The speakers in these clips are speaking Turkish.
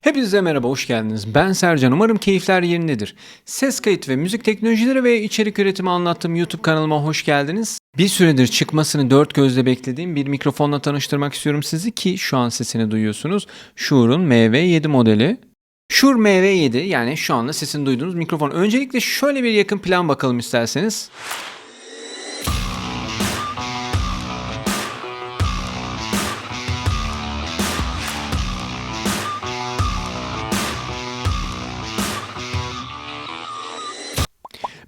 Hepinize merhaba, hoş geldiniz. Ben Sercan, umarım keyifler yerindedir. Ses kayıt ve müzik teknolojileri ve içerik üretimi anlattığım YouTube kanalıma hoş geldiniz. Bir süredir çıkmasını dört gözle beklediğim bir mikrofonla tanıştırmak istiyorum sizi ki şu an sesini duyuyorsunuz. Shure'un MV7 modeli. Shure MV7 yani şu anda sesini duyduğunuz mikrofon. Öncelikle şöyle bir yakın plan bakalım isterseniz.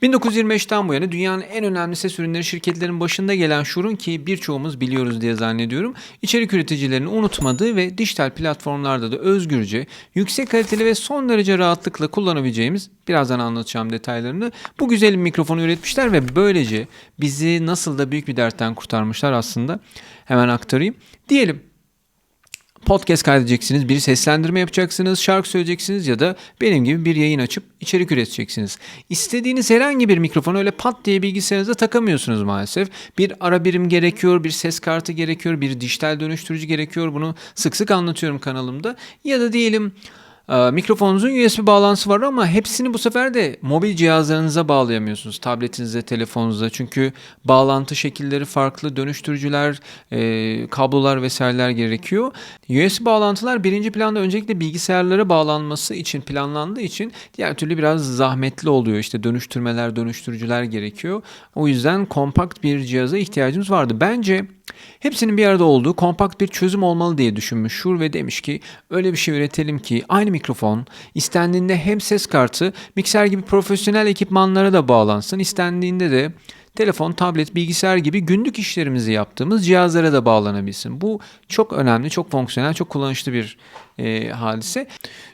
...1925'ten bu yana dünyanın en önemli ses ürünleri şirketlerin başında gelen Shure'un ki birçoğumuz biliyoruz diye zannediyorum... ...içerik üreticilerini unutmadığı ve dijital platformlarda da özgürce... ...yüksek kaliteli ve son derece rahatlıkla kullanabileceğimiz... ...birazdan anlatacağım detaylarını... ...bu güzel mikrofonu üretmişler ve böylece... ...bizi nasıl da büyük bir dertten kurtarmışlar aslında... ...hemen aktarayım. Diyelim podcast kaydedeceksiniz, bir seslendirme yapacaksınız, şarkı söyleyeceksiniz ya da benim gibi bir yayın açıp içerik üreteceksiniz. İstediğiniz herhangi bir mikrofonu öyle pat diye bilgisayarınıza takamıyorsunuz maalesef. Bir ara birim gerekiyor, bir ses kartı gerekiyor, bir dijital dönüştürücü gerekiyor. Bunu sık sık anlatıyorum kanalımda. Ya da diyelim mikrofonunuzun USB bağlantısı var ama hepsini bu sefer de mobil cihazlarınıza bağlayamıyorsunuz. Tabletinize, telefonunuza. Çünkü bağlantı şekilleri farklı, dönüştürücüler, e, kablolar vesaireler gerekiyor. USB bağlantılar birinci planda öncelikle bilgisayarlara bağlanması için planlandığı için diğer türlü biraz zahmetli oluyor. İşte dönüştürmeler, dönüştürücüler gerekiyor. O yüzden kompakt bir cihaza ihtiyacımız vardı. Bence Hepsinin bir arada olduğu kompakt bir çözüm olmalı diye düşünmüş Şur ve demiş ki öyle bir şey üretelim ki aynı mikrofon istendiğinde hem ses kartı mikser gibi profesyonel ekipmanlara da bağlansın. İstendiğinde de telefon, tablet, bilgisayar gibi günlük işlerimizi yaptığımız cihazlara da bağlanabilsin. Bu çok önemli, çok fonksiyonel, çok kullanışlı bir e, hadise.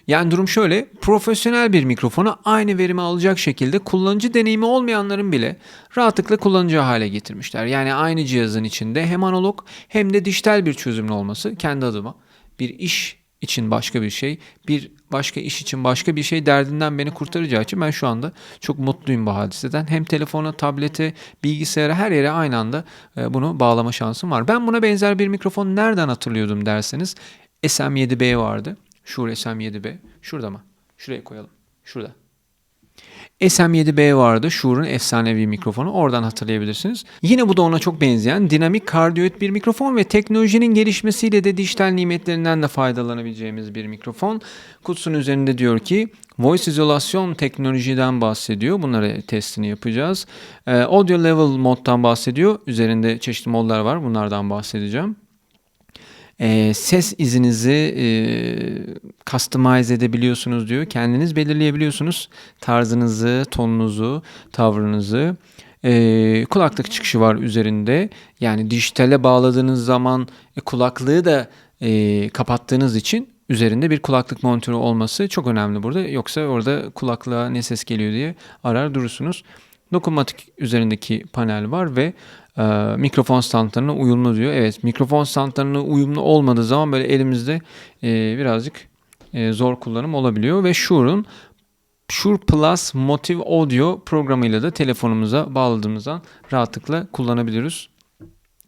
Yani durum şöyle, profesyonel bir mikrofonu aynı verimi alacak şekilde kullanıcı deneyimi olmayanların bile rahatlıkla kullanacağı hale getirmişler. Yani aynı cihazın içinde hem analog hem de dijital bir çözümün olması kendi adıma bir iş için başka bir şey, bir başka iş için başka bir şey derdinden beni kurtaracağı için ben şu anda çok mutluyum bu hadiseden. Hem telefona, tablete, bilgisayara her yere aynı anda e, bunu bağlama şansım var. Ben buna benzer bir mikrofon nereden hatırlıyordum derseniz SM7B vardı. Shure SM7B. Şurada mı? Şuraya koyalım. Şurada. SM7B vardı. Shure'un efsanevi mikrofonu. Oradan hatırlayabilirsiniz. Yine bu da ona çok benzeyen dinamik kardioid bir mikrofon ve teknolojinin gelişmesiyle de dijital nimetlerinden de faydalanabileceğimiz bir mikrofon. Kutusunun üzerinde diyor ki Voice izolasyon teknolojiden bahsediyor. Bunları testini yapacağız. Ee, audio level moddan bahsediyor. Üzerinde çeşitli modlar var. Bunlardan bahsedeceğim. E, ses izinizi e, customize edebiliyorsunuz diyor. Kendiniz belirleyebiliyorsunuz tarzınızı, tonunuzu, tavrınızı. E, kulaklık çıkışı var üzerinde. Yani dijitale bağladığınız zaman e, kulaklığı da e, kapattığınız için üzerinde bir kulaklık monitörü olması çok önemli burada. Yoksa orada kulaklığa ne ses geliyor diye arar durursunuz. Dokunmatik üzerindeki panel var ve e, mikrofon standlarına uyumlu diyor. Evet mikrofon standlarına uyumlu olmadığı zaman böyle elimizde e, birazcık zor kullanım olabiliyor ve Shure'un Shure Plus Motive Audio programıyla da telefonumuza bağladığımızdan rahatlıkla kullanabiliyoruz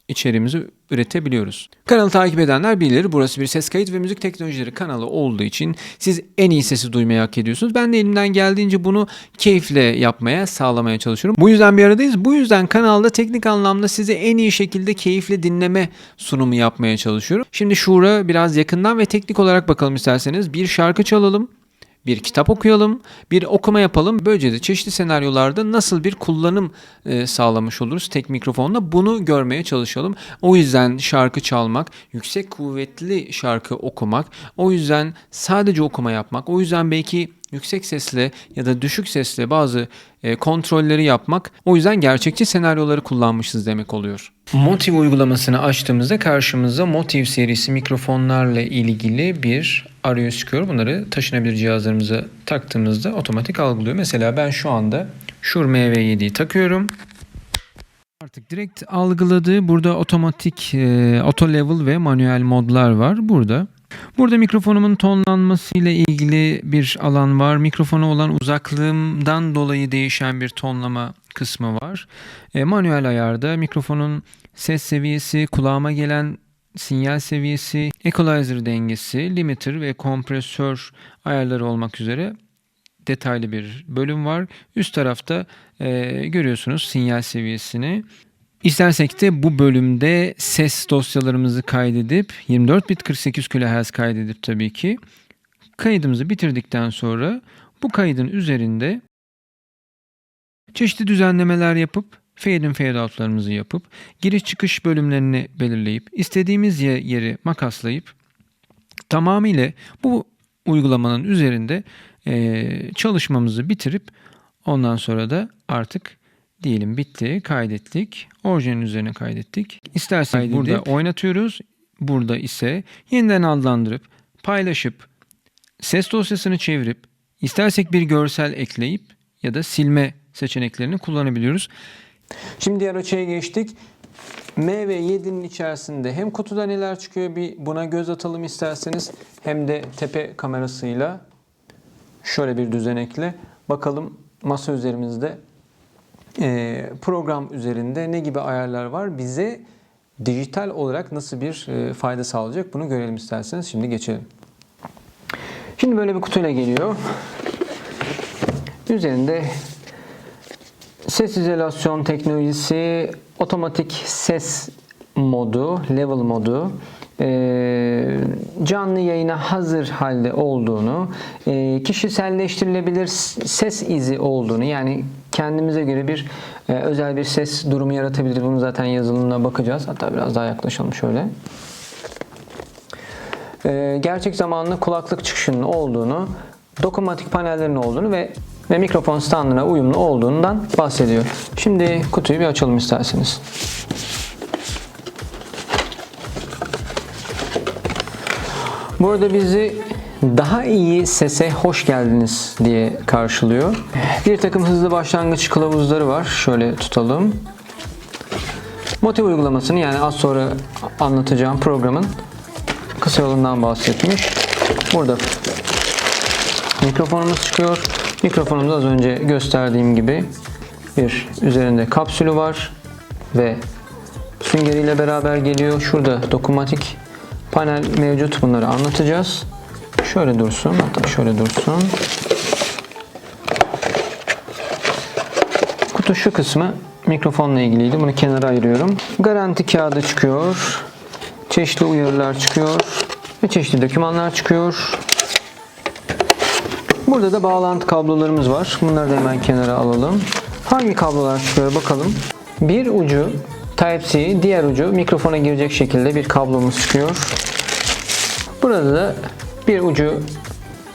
içeriğimizi üretebiliyoruz. Kanalı takip edenler bilir. Burası bir ses kayıt ve müzik teknolojileri kanalı olduğu için siz en iyi sesi duymayı hak ediyorsunuz. Ben de elimden geldiğince bunu keyifle yapmaya, sağlamaya çalışıyorum. Bu yüzden bir aradayız. Bu yüzden kanalda teknik anlamda size en iyi şekilde keyifle dinleme sunumu yapmaya çalışıyorum. Şimdi Şura biraz yakından ve teknik olarak bakalım isterseniz. Bir şarkı çalalım bir kitap okuyalım, bir okuma yapalım. Böylece de çeşitli senaryolarda nasıl bir kullanım e, sağlamış oluruz tek mikrofonla bunu görmeye çalışalım. O yüzden şarkı çalmak, yüksek kuvvetli şarkı okumak, o yüzden sadece okuma yapmak, o yüzden belki yüksek sesle ya da düşük sesle bazı e, kontrolleri yapmak. O yüzden gerçekçi senaryoları kullanmışız demek oluyor. Motiv uygulamasını açtığımızda karşımıza Motiv serisi mikrofonlarla ilgili bir arayüz çıkıyor. Bunları taşınabilir cihazlarımıza taktığımızda otomatik algılıyor. Mesela ben şu anda Shure MV7'yi takıyorum. Artık direkt algıladığı burada otomatik e, auto level ve manuel modlar var. Burada Burada mikrofonumun tonlanması ile ilgili bir alan var. Mikrofona olan uzaklığımdan dolayı değişen bir tonlama kısmı var. E, manuel ayarda mikrofonun ses seviyesi, kulağıma gelen sinyal seviyesi, equalizer dengesi, limiter ve kompresör ayarları olmak üzere detaylı bir bölüm var. Üst tarafta e, görüyorsunuz sinyal seviyesini. İstersek de bu bölümde ses dosyalarımızı kaydedip 24 bit 48 kHz kaydedip tabii ki kaydımızı bitirdikten sonra bu kaydın üzerinde çeşitli düzenlemeler yapıp fade in fade out'larımızı yapıp giriş çıkış bölümlerini belirleyip istediğimiz ye- yeri makaslayıp tamamıyla bu uygulamanın üzerinde eee, çalışmamızı bitirip ondan sonra da artık diyelim bitti kaydettik orijinalin üzerine kaydettik istersek burada oynatıyoruz burada ise yeniden adlandırıp paylaşıp ses dosyasını çevirip istersek bir görsel ekleyip ya da silme seçeneklerini kullanabiliyoruz. Şimdi diğer açıya geçtik. M ve 7'nin içerisinde hem kutuda neler çıkıyor bir buna göz atalım isterseniz hem de tepe kamerasıyla şöyle bir düzenekle bakalım masa üzerimizde e, program üzerinde ne gibi ayarlar var bize dijital olarak nasıl bir e, fayda sağlayacak bunu görelim isterseniz şimdi geçelim. Şimdi böyle bir kutuyla geliyor. Üzerinde ses izolasyon teknolojisi, otomatik ses modu, level modu, e, canlı yayına hazır halde olduğunu, e, kişiselleştirilebilir ses izi olduğunu yani kendimize göre bir e, özel bir ses durumu yaratabilir. Bunu zaten yazılımına bakacağız. Hatta biraz daha yaklaşalım şöyle. Gerçek zamanlı kulaklık çıkışının olduğunu, dokunmatik panellerin olduğunu ve ve mikrofon standına uyumlu olduğundan bahsediyor. Şimdi kutuyu bir açalım isterseniz. Burada bizi daha iyi sese hoş geldiniz diye karşılıyor. Bir takım hızlı başlangıç kılavuzları var. Şöyle tutalım. Motiv uygulamasını yani az sonra anlatacağım programın kısa yolundan bahsetmiş. Burada mikrofonumuz çıkıyor. Mikrofonumuz az önce gösterdiğim gibi bir üzerinde kapsülü var ve süngeriyle beraber geliyor. Şurada dokunmatik panel mevcut. Bunları anlatacağız. Şöyle dursun. Hatta şöyle dursun. Kutu şu kısmı mikrofonla ilgiliydi. Bunu kenara ayırıyorum. Garanti kağıdı çıkıyor. Çeşitli uyarılar çıkıyor. Ve çeşitli dokümanlar çıkıyor. Burada da bağlantı kablolarımız var. Bunları da hemen kenara alalım. Hangi kablolar çıkıyor bakalım. Bir ucu Type-C, diğer ucu mikrofona girecek şekilde bir kablomuz çıkıyor. Burada da bir ucu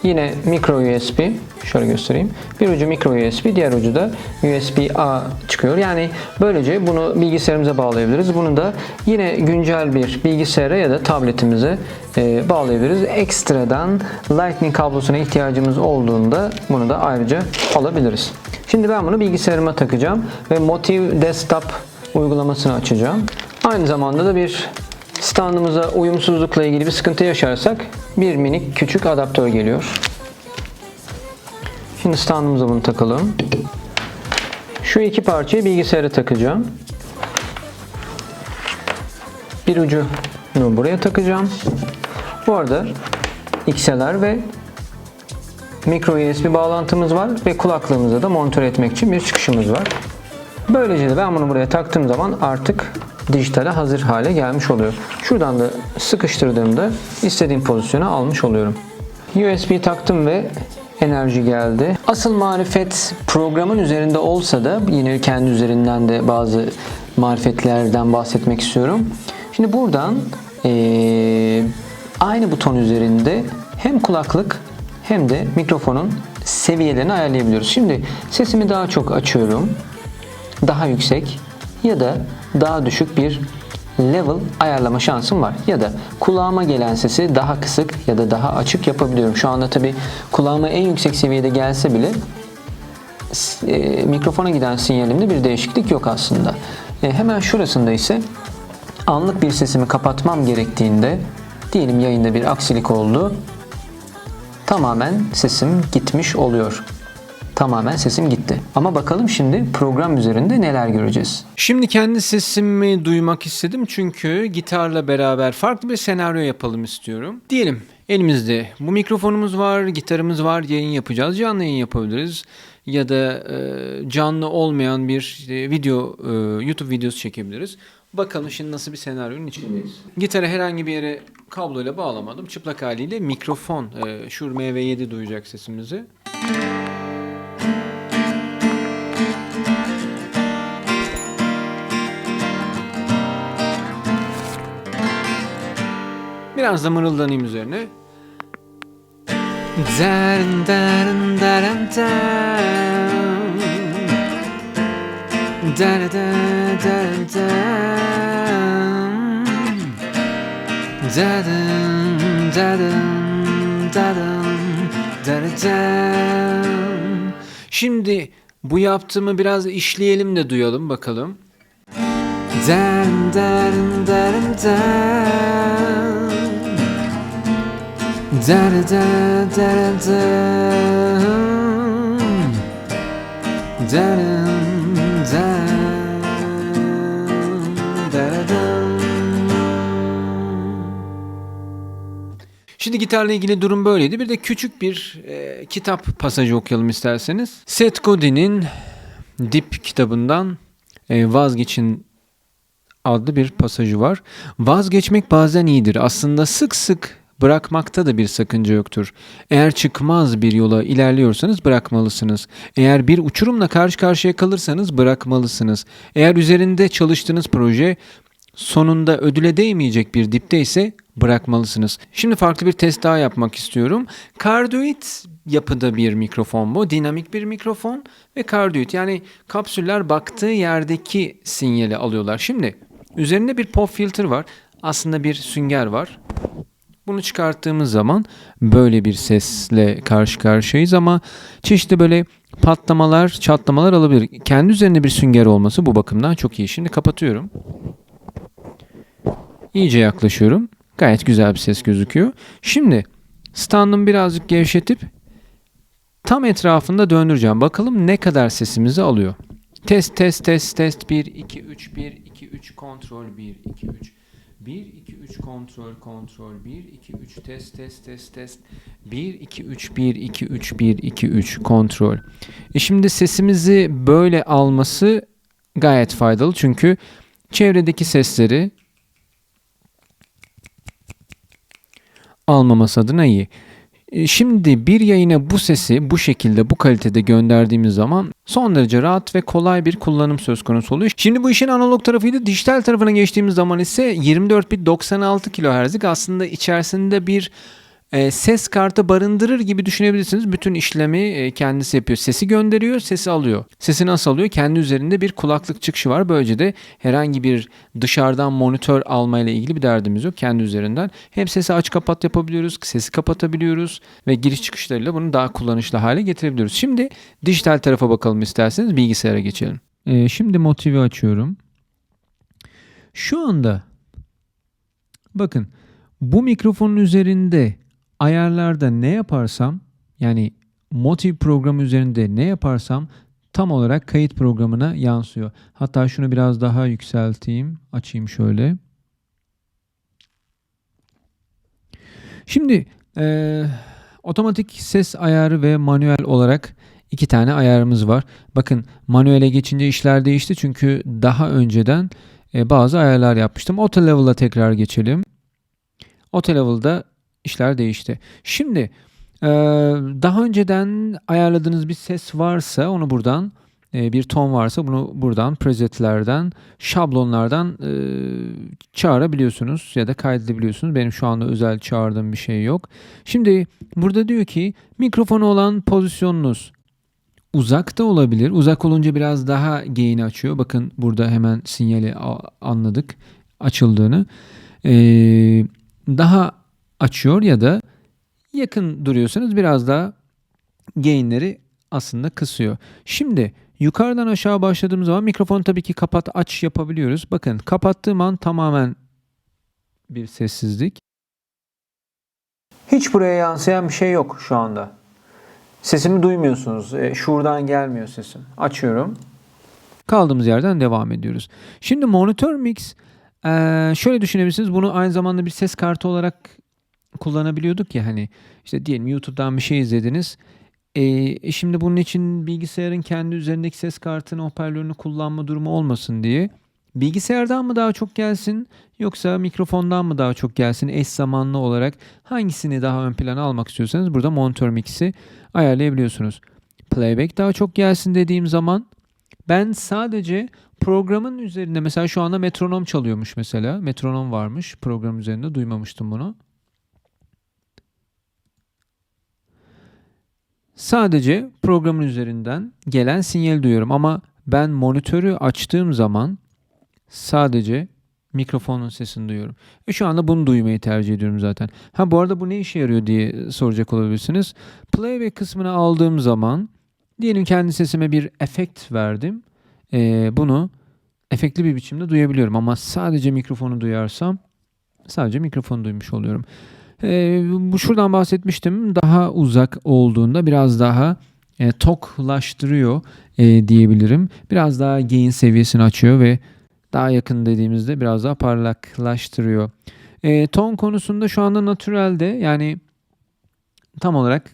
yine micro USB. Şöyle göstereyim. Bir ucu micro USB, diğer ucu da USB-A çıkıyor. Yani böylece bunu bilgisayarımıza bağlayabiliriz. Bunu da yine güncel bir bilgisayara ya da tabletimize e, bağlayabiliriz. Ekstradan Lightning kablosuna ihtiyacımız olduğunda bunu da ayrıca alabiliriz. Şimdi ben bunu bilgisayarıma takacağım ve Motiv Desktop uygulamasını açacağım. Aynı zamanda da bir standımıza uyumsuzlukla ilgili bir sıkıntı yaşarsak bir minik küçük adaptör geliyor. Şimdi standımıza bunu takalım. Şu iki parçayı bilgisayara takacağım. Bir ucunu buraya takacağım. Bu arada XLR ve micro USB bağlantımız var ve kulaklığımıza da monitör etmek için bir çıkışımız var. Böylece de ben bunu buraya taktığım zaman artık dijitale hazır hale gelmiş oluyor. Şuradan da sıkıştırdığımda istediğim pozisyona almış oluyorum. USB taktım ve enerji geldi. Asıl marifet programın üzerinde olsa da yine kendi üzerinden de bazı marifetlerden bahsetmek istiyorum. Şimdi buradan eee, aynı buton üzerinde hem kulaklık hem de mikrofonun seviyelerini ayarlayabiliyoruz. Şimdi sesimi daha çok açıyorum daha yüksek ya da daha düşük bir level ayarlama şansım var. Ya da kulağıma gelen sesi daha kısık ya da daha açık yapabiliyorum. Şu anda tabi kulağıma en yüksek seviyede gelse bile e, mikrofona giden sinyalimde bir değişiklik yok aslında. E, hemen şurasında ise anlık bir sesimi kapatmam gerektiğinde Diyelim yayında bir aksilik oldu. Tamamen sesim gitmiş oluyor. Tamamen sesim gitti. Ama bakalım şimdi program üzerinde neler göreceğiz. Şimdi kendi sesimi duymak istedim çünkü gitarla beraber farklı bir senaryo yapalım istiyorum. Diyelim elimizde bu mikrofonumuz var, gitarımız var, yayın yapacağız. Canlı yayın yapabiliriz ya da e, canlı olmayan bir e, video e, YouTube videosu çekebiliriz. Bakalım şimdi nasıl bir senaryonun içindeyiz. Gitarı herhangi bir yere kabloyla bağlamadım. Çıplak haliyle mikrofon. E, Shure MV7 duyacak sesimizi. Biraz da mırıldanayım üzerine. Derin derin derin derin Derin derin derin Derin derin Şimdi bu yaptığımı biraz işleyelim de duyalım bakalım. Derin derin derin derin da da da da da da da Şimdi gitarla ilgili durum böyleydi. Bir de küçük bir e, kitap pasajı okuyalım isterseniz. Seth Godin'in Dip kitabından e, Vazgeçin adlı bir pasajı var. Vazgeçmek bazen iyidir. Aslında sık sık bırakmakta da bir sakınca yoktur. Eğer çıkmaz bir yola ilerliyorsanız bırakmalısınız. Eğer bir uçurumla karşı karşıya kalırsanız bırakmalısınız. Eğer üzerinde çalıştığınız proje sonunda ödüle değmeyecek bir dipte ise bırakmalısınız. Şimdi farklı bir test daha yapmak istiyorum. Cardioid yapıda bir mikrofon bu. Dinamik bir mikrofon ve cardioid yani kapsüller baktığı yerdeki sinyali alıyorlar. Şimdi üzerinde bir pop filter var. Aslında bir sünger var. Bunu çıkarttığımız zaman böyle bir sesle karşı karşıyayız ama çeşitli böyle patlamalar, çatlamalar alabilir. Kendi üzerinde bir sünger olması bu bakımdan çok iyi. Şimdi kapatıyorum. İyice yaklaşıyorum. Gayet güzel bir ses gözüküyor. Şimdi standımı birazcık gevşetip tam etrafında döndüreceğim. Bakalım ne kadar sesimizi alıyor. Test test test test 1 2 3 1 2 3 kontrol 1 2 3 1 2 3 kontrol kontrol 1 2 3 test test test test 1 2 3 1 2 3 1 2 3 kontrol. E şimdi sesimizi böyle alması gayet faydalı çünkü çevredeki sesleri almaması adına iyi. E, Şimdi bir yayına bu sesi bu şekilde bu kalitede gönderdiğimiz zaman son derece rahat ve kolay bir kullanım söz konusu oluyor. Şimdi bu işin analog tarafıydı. Dijital tarafına geçtiğimiz zaman ise 24 bit 96 kHz'lik aslında içerisinde bir e, ses kartı barındırır gibi düşünebilirsiniz. Bütün işlemi e, kendisi yapıyor. Sesi gönderiyor, sesi alıyor. Sesi nasıl alıyor? Kendi üzerinde bir kulaklık çıkışı var. Böylece de herhangi bir dışarıdan monitör almayla ilgili bir derdimiz yok. Kendi üzerinden hem sesi aç kapat yapabiliyoruz, sesi kapatabiliyoruz ve giriş çıkışlarıyla bunu daha kullanışlı hale getirebiliyoruz. Şimdi dijital tarafa bakalım isterseniz bilgisayara geçelim. E, şimdi motivi açıyorum. Şu anda bakın bu mikrofonun üzerinde ayarlarda ne yaparsam yani Motiv programı üzerinde ne yaparsam tam olarak kayıt programına yansıyor. Hatta şunu biraz daha yükselteyim. Açayım şöyle. Şimdi eee, otomatik ses ayarı ve manuel olarak iki tane ayarımız var. Bakın manuele geçince işler değişti çünkü daha önceden e, bazı ayarlar yapmıştım. Auto level'a tekrar geçelim. Auto level'da işler değişti. Şimdi e, daha önceden ayarladığınız bir ses varsa onu buradan e, bir ton varsa bunu buradan presetlerden şablonlardan e, çağırabiliyorsunuz ya da kaydedebiliyorsunuz. Benim şu anda özel çağırdığım bir şey yok. Şimdi burada diyor ki mikrofonu olan pozisyonunuz uzakta olabilir. Uzak olunca biraz daha gain açıyor. Bakın burada hemen sinyali anladık açıldığını. Ee, daha açıyor ya da yakın duruyorsanız biraz daha gainleri aslında kısıyor. Şimdi yukarıdan aşağı başladığımız zaman mikrofonu tabii ki kapat aç yapabiliyoruz. Bakın kapattığım an tamamen bir sessizlik. Hiç buraya yansıyan bir şey yok şu anda. Sesimi duymuyorsunuz. E, şuradan gelmiyor sesim. Açıyorum. Kaldığımız yerden devam ediyoruz. Şimdi monitör mix e, şöyle düşünebilirsiniz. Bunu aynı zamanda bir ses kartı olarak kullanabiliyorduk ya hani işte diyelim YouTube'dan bir şey izlediniz. E, şimdi bunun için bilgisayarın kendi üzerindeki ses kartını, hoparlörünü kullanma durumu olmasın diye bilgisayardan mı daha çok gelsin yoksa mikrofondan mı daha çok gelsin eş zamanlı olarak hangisini daha ön plana almak istiyorsanız burada monitör mix'i ayarlayabiliyorsunuz. Playback daha çok gelsin dediğim zaman ben sadece programın üzerinde mesela şu anda metronom çalıyormuş mesela. Metronom varmış program üzerinde duymamıştım bunu. Sadece programın üzerinden gelen sinyal duyuyorum ama ben monitörü açtığım zaman sadece mikrofonun sesini duyuyorum. Ve şu anda bunu duymayı tercih ediyorum zaten. Ha bu arada bu ne işe yarıyor diye soracak olabilirsiniz. Playback kısmını aldığım zaman diyelim kendi sesime bir efekt verdim. Ee, bunu efektli bir biçimde duyabiliyorum ama sadece mikrofonu duyarsam sadece mikrofonu duymuş oluyorum. Ee, bu şuradan bahsetmiştim. Daha uzak olduğunda biraz daha e, toklaştırıyor e, diyebilirim. Biraz daha gain seviyesini açıyor ve daha yakın dediğimizde biraz daha parlaklaştırıyor. E, ton konusunda şu anda natürelde yani tam olarak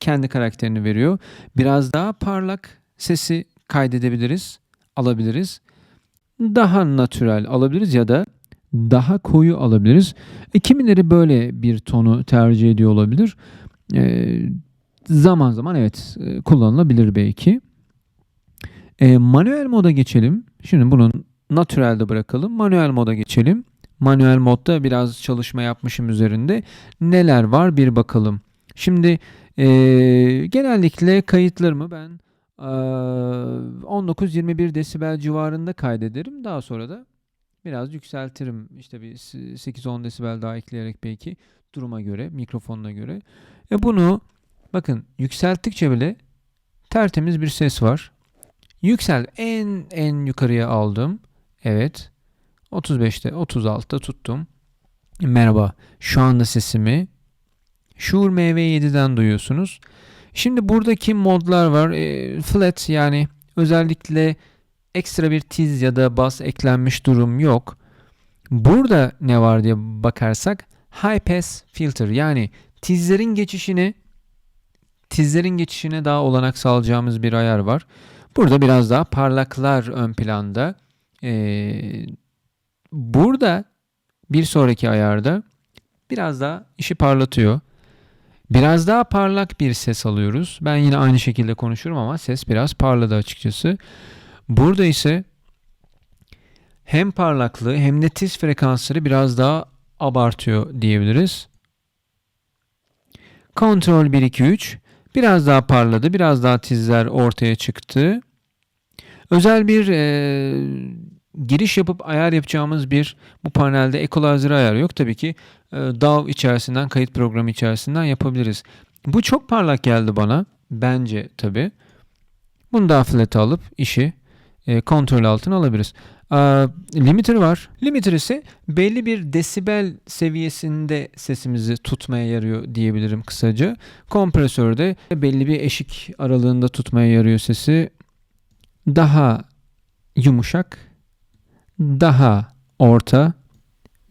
kendi karakterini veriyor. Biraz daha parlak sesi kaydedebiliriz, alabiliriz. Daha natürel alabiliriz ya da daha koyu alabiliriz. E, kimileri böyle bir tonu tercih ediyor olabilir. E, zaman zaman evet e, kullanılabilir belki. E, manuel moda geçelim. Şimdi bunun natürelde bırakalım. Manuel moda geçelim. Manuel modda biraz çalışma yapmışım üzerinde. Neler var bir bakalım. Şimdi e, genellikle kayıtlarımı ben e, 19-21 desibel civarında kaydederim. Daha sonra da biraz yükseltirim. İşte bir 8-10 desibel daha ekleyerek belki duruma göre, mikrofonuna göre. E bunu bakın yükselttikçe bile tertemiz bir ses var. Yüksel en en yukarıya aldım. Evet. 35'te 36'da tuttum. Merhaba. Şu anda sesimi Shure MV7'den duyuyorsunuz. Şimdi buradaki modlar var. E, flat yani özellikle ekstra bir tiz ya da bas eklenmiş durum yok. Burada ne var diye bakarsak high pass filter yani tizlerin geçişini tizlerin geçişine daha olanak sağlayacağımız bir ayar var. Burada biraz daha parlaklar ön planda. Ee, burada bir sonraki ayarda biraz daha işi parlatıyor. Biraz daha parlak bir ses alıyoruz. Ben yine aynı şekilde konuşurum ama ses biraz parladı açıkçası. Burada ise hem parlaklığı hem de tiz frekansları biraz daha abartıyor diyebiliriz. Kontrol 1 2 3 biraz daha parladı. Biraz daha tizler ortaya çıktı. Özel bir e, giriş yapıp ayar yapacağımız bir bu panelde equalizer ayarı yok. Tabii ki e, DAW içerisinden, kayıt programı içerisinden yapabiliriz. Bu çok parlak geldi bana. Bence tabii. Bunu daha flat alıp işi e, kontrol altına alabiliriz. Limiter var. Limiter ise belli bir desibel seviyesinde sesimizi tutmaya yarıyor diyebilirim kısaca. Kompresörde belli bir eşik aralığında tutmaya yarıyor sesi. Daha yumuşak, daha orta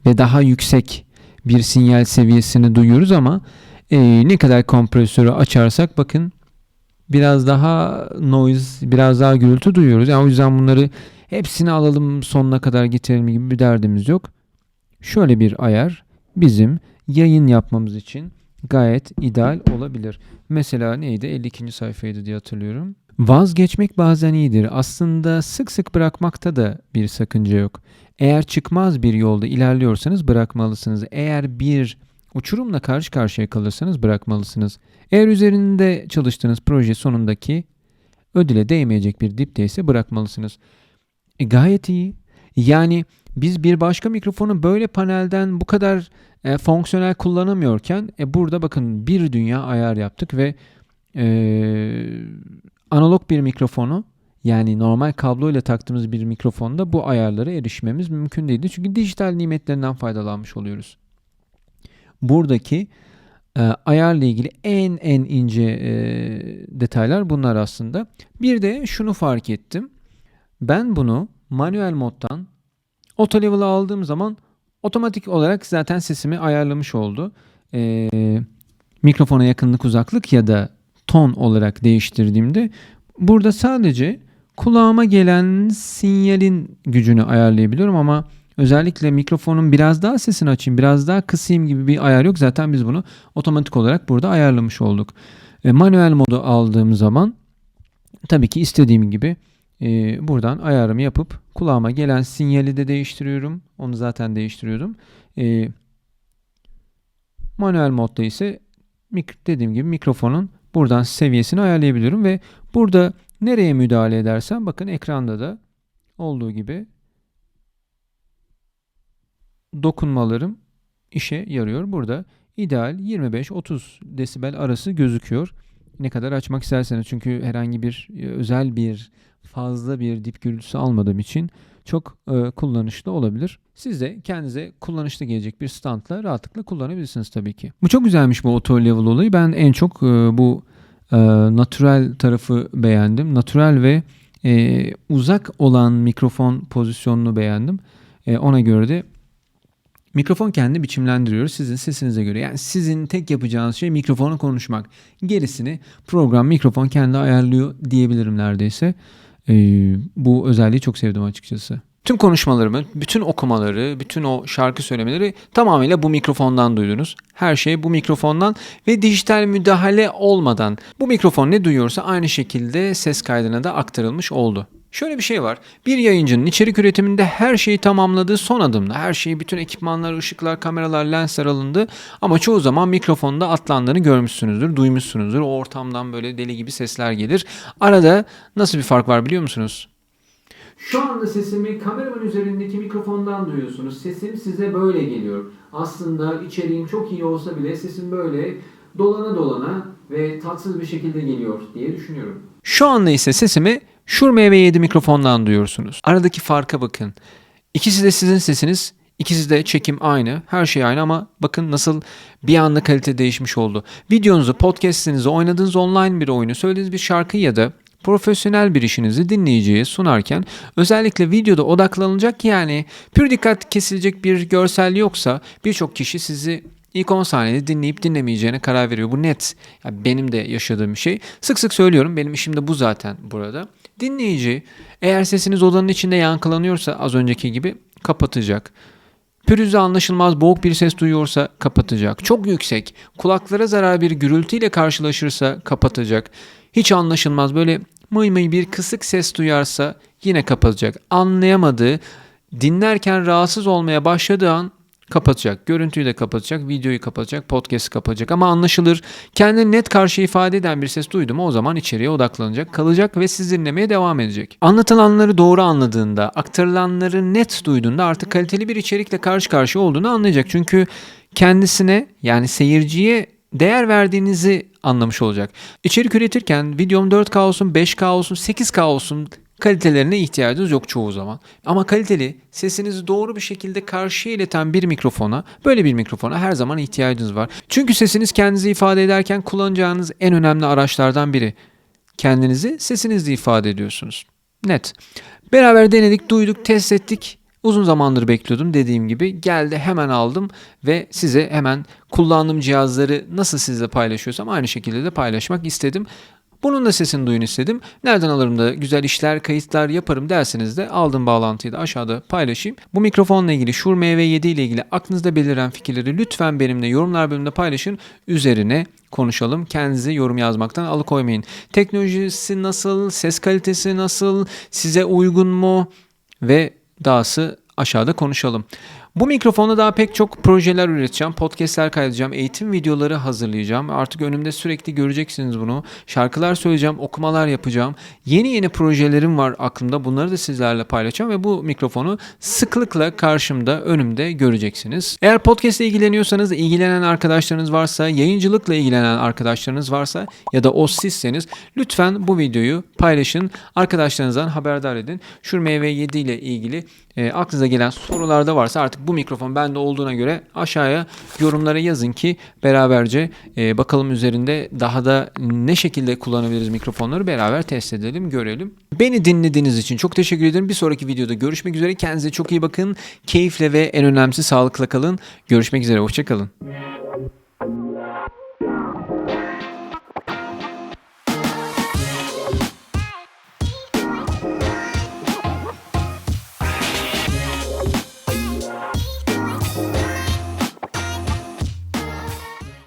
ve daha yüksek bir sinyal seviyesini duyuyoruz ama e, ne kadar kompresörü açarsak bakın biraz daha noise, biraz daha gürültü duyuyoruz. Yani o yüzden bunları hepsini alalım sonuna kadar getirelim gibi bir derdimiz yok. Şöyle bir ayar bizim yayın yapmamız için gayet ideal olabilir. Mesela neydi? 52. sayfaydı diye hatırlıyorum. Vazgeçmek bazen iyidir. Aslında sık sık bırakmakta da bir sakınca yok. Eğer çıkmaz bir yolda ilerliyorsanız bırakmalısınız. Eğer bir uçurumla karşı karşıya kalırsanız bırakmalısınız. Eğer üzerinde çalıştığınız proje sonundaki ödüle değmeyecek bir dipte ise bırakmalısınız. E, gayet iyi. Yani biz bir başka mikrofonu böyle panelden bu kadar e, fonksiyonel kullanamıyorken e, burada bakın bir dünya ayar yaptık ve e, analog bir mikrofonu yani normal kablo ile taktığımız bir mikrofonda bu ayarlara erişmemiz mümkün değildi. Çünkü dijital nimetlerinden faydalanmış oluyoruz. Buradaki e, ayarla ilgili en en ince e, detaylar bunlar aslında. Bir de şunu fark ettim. Ben bunu manuel moddan auto level'a aldığım zaman otomatik olarak zaten sesimi ayarlamış oldu. E, mikrofona yakınlık uzaklık ya da ton olarak değiştirdiğimde burada sadece kulağıma gelen sinyalin gücünü ayarlayabiliyorum ama özellikle mikrofonun biraz daha sesini açayım, biraz daha kısayım gibi bir ayar yok. Zaten biz bunu otomatik olarak burada ayarlamış olduk. E, manuel modu aldığım zaman tabii ki istediğim gibi e, buradan ayarımı yapıp kulağıma gelen sinyali de değiştiriyorum. Onu zaten değiştiriyordum. E, manuel modda ise dediğim gibi mikrofonun buradan seviyesini ayarlayabiliyorum ve burada nereye müdahale edersem bakın ekranda da olduğu gibi dokunmalarım işe yarıyor. Burada ideal 25-30 desibel arası gözüküyor. Ne kadar açmak isterseniz çünkü herhangi bir e, özel bir fazla bir dip gürültüsü almadığım için çok e, kullanışlı olabilir. Siz de kendinize kullanışlı gelecek bir standla rahatlıkla kullanabilirsiniz tabii ki. Bu çok güzelmiş bu auto level olayı. Ben en çok e, bu e, natural tarafı beğendim. Natural ve e, uzak olan mikrofon pozisyonunu beğendim. E, ona göre de Mikrofon kendi biçimlendiriyor sizin sesinize göre. Yani sizin tek yapacağınız şey mikrofonu konuşmak. Gerisini program mikrofon kendi ayarlıyor diyebilirim neredeyse. Ee, bu özelliği çok sevdim açıkçası. Tüm konuşmalarımı, bütün okumaları, bütün o şarkı söylemeleri tamamıyla bu mikrofondan duydunuz. Her şey bu mikrofondan ve dijital müdahale olmadan bu mikrofon ne duyuyorsa aynı şekilde ses kaydına da aktarılmış oldu. Şöyle bir şey var. Bir yayıncının içerik üretiminde her şeyi tamamladığı son adımda her şeyi bütün ekipmanlar, ışıklar, kameralar, lensler alındı ama çoğu zaman mikrofonda atlandığını görmüşsünüzdür, duymuşsunuzdur. O ortamdan böyle deli gibi sesler gelir. Arada nasıl bir fark var biliyor musunuz? Şu anda sesimi kameramın üzerindeki mikrofondan duyuyorsunuz. Sesim size böyle geliyor. Aslında içeriğim çok iyi olsa bile sesim böyle dolana dolana ve tatsız bir şekilde geliyor diye düşünüyorum. Şu anda ise sesimi Shure MV7 mikrofondan duyuyorsunuz. Aradaki farka bakın. İkisi de sizin sesiniz. İkisi de çekim aynı. Her şey aynı ama bakın nasıl bir anda kalite değişmiş oldu. Videonuzu, podcastinizi, oynadığınız online bir oyunu, söylediğiniz bir şarkı ya da profesyonel bir işinizi dinleyiciye sunarken özellikle videoda odaklanılacak yani pür dikkat kesilecek bir görsel yoksa birçok kişi sizi ilk 10 saniyede dinleyip dinlemeyeceğine karar veriyor. Bu net. Yani benim de yaşadığım şey. Sık sık söylüyorum. Benim işim de bu zaten burada. Dinleyici eğer sesiniz odanın içinde yankılanıyorsa az önceki gibi kapatacak. Pürüzü anlaşılmaz boğuk bir ses duyuyorsa kapatacak. Çok yüksek, kulaklara zarar bir gürültüyle karşılaşırsa kapatacak. Hiç anlaşılmaz böyle mıy mıy bir kısık ses duyarsa yine kapatacak. Anlayamadığı, dinlerken rahatsız olmaya başladığı an kapatacak. Görüntüyü de kapatacak, videoyu kapatacak, podcast'ı kapatacak ama anlaşılır. Kendini net karşı ifade eden bir ses duydu mu o zaman içeriye odaklanacak, kalacak ve siz dinlemeye devam edecek. Anlatılanları doğru anladığında, aktarılanları net duyduğunda artık kaliteli bir içerikle karşı karşıya olduğunu anlayacak. Çünkü kendisine yani seyirciye değer verdiğinizi anlamış olacak. İçerik üretirken videom 4K olsun, 5K olsun, 8K olsun kalitelerine ihtiyacınız yok çoğu zaman. Ama kaliteli, sesinizi doğru bir şekilde karşıya ileten bir mikrofona, böyle bir mikrofona her zaman ihtiyacınız var. Çünkü sesiniz kendinizi ifade ederken kullanacağınız en önemli araçlardan biri. Kendinizi sesinizle ifade ediyorsunuz. Net. Beraber denedik, duyduk, test ettik. Uzun zamandır bekliyordum dediğim gibi geldi hemen aldım ve size hemen kullandığım cihazları nasıl sizle paylaşıyorsam aynı şekilde de paylaşmak istedim. Bunun da sesini duyun istedim. Nereden alırım da güzel işler, kayıtlar yaparım derseniz de aldığım bağlantıyı da aşağıda paylaşayım. Bu mikrofonla ilgili Shure MV7 ile ilgili aklınızda beliren fikirleri lütfen benimle yorumlar bölümünde paylaşın. Üzerine konuşalım. Kendinizi yorum yazmaktan alıkoymayın. Teknolojisi nasıl, ses kalitesi nasıl, size uygun mu ve dahası aşağıda konuşalım. Bu mikrofonla daha pek çok projeler üreteceğim, podcastler kaydedeceğim, eğitim videoları hazırlayacağım. Artık önümde sürekli göreceksiniz bunu. Şarkılar söyleyeceğim, okumalar yapacağım. Yeni yeni projelerim var aklımda. Bunları da sizlerle paylaşacağım ve bu mikrofonu sıklıkla karşımda, önümde göreceksiniz. Eğer podcast ile ilgileniyorsanız, ilgilenen arkadaşlarınız varsa, yayıncılıkla ilgilenen arkadaşlarınız varsa ya da o sizseniz lütfen bu videoyu paylaşın. Arkadaşlarınızdan haberdar edin. Şu MV7 ile ilgili e, aklınıza gelen sorularda varsa artık bu mikrofon bende olduğuna göre aşağıya yorumlara yazın ki beraberce e, bakalım üzerinde daha da ne şekilde kullanabiliriz mikrofonları beraber test edelim, görelim. Beni dinlediğiniz için çok teşekkür ederim. Bir sonraki videoda görüşmek üzere. Kendinize çok iyi bakın. Keyifle ve en önemlisi sağlıkla kalın. Görüşmek üzere. Hoşçakalın.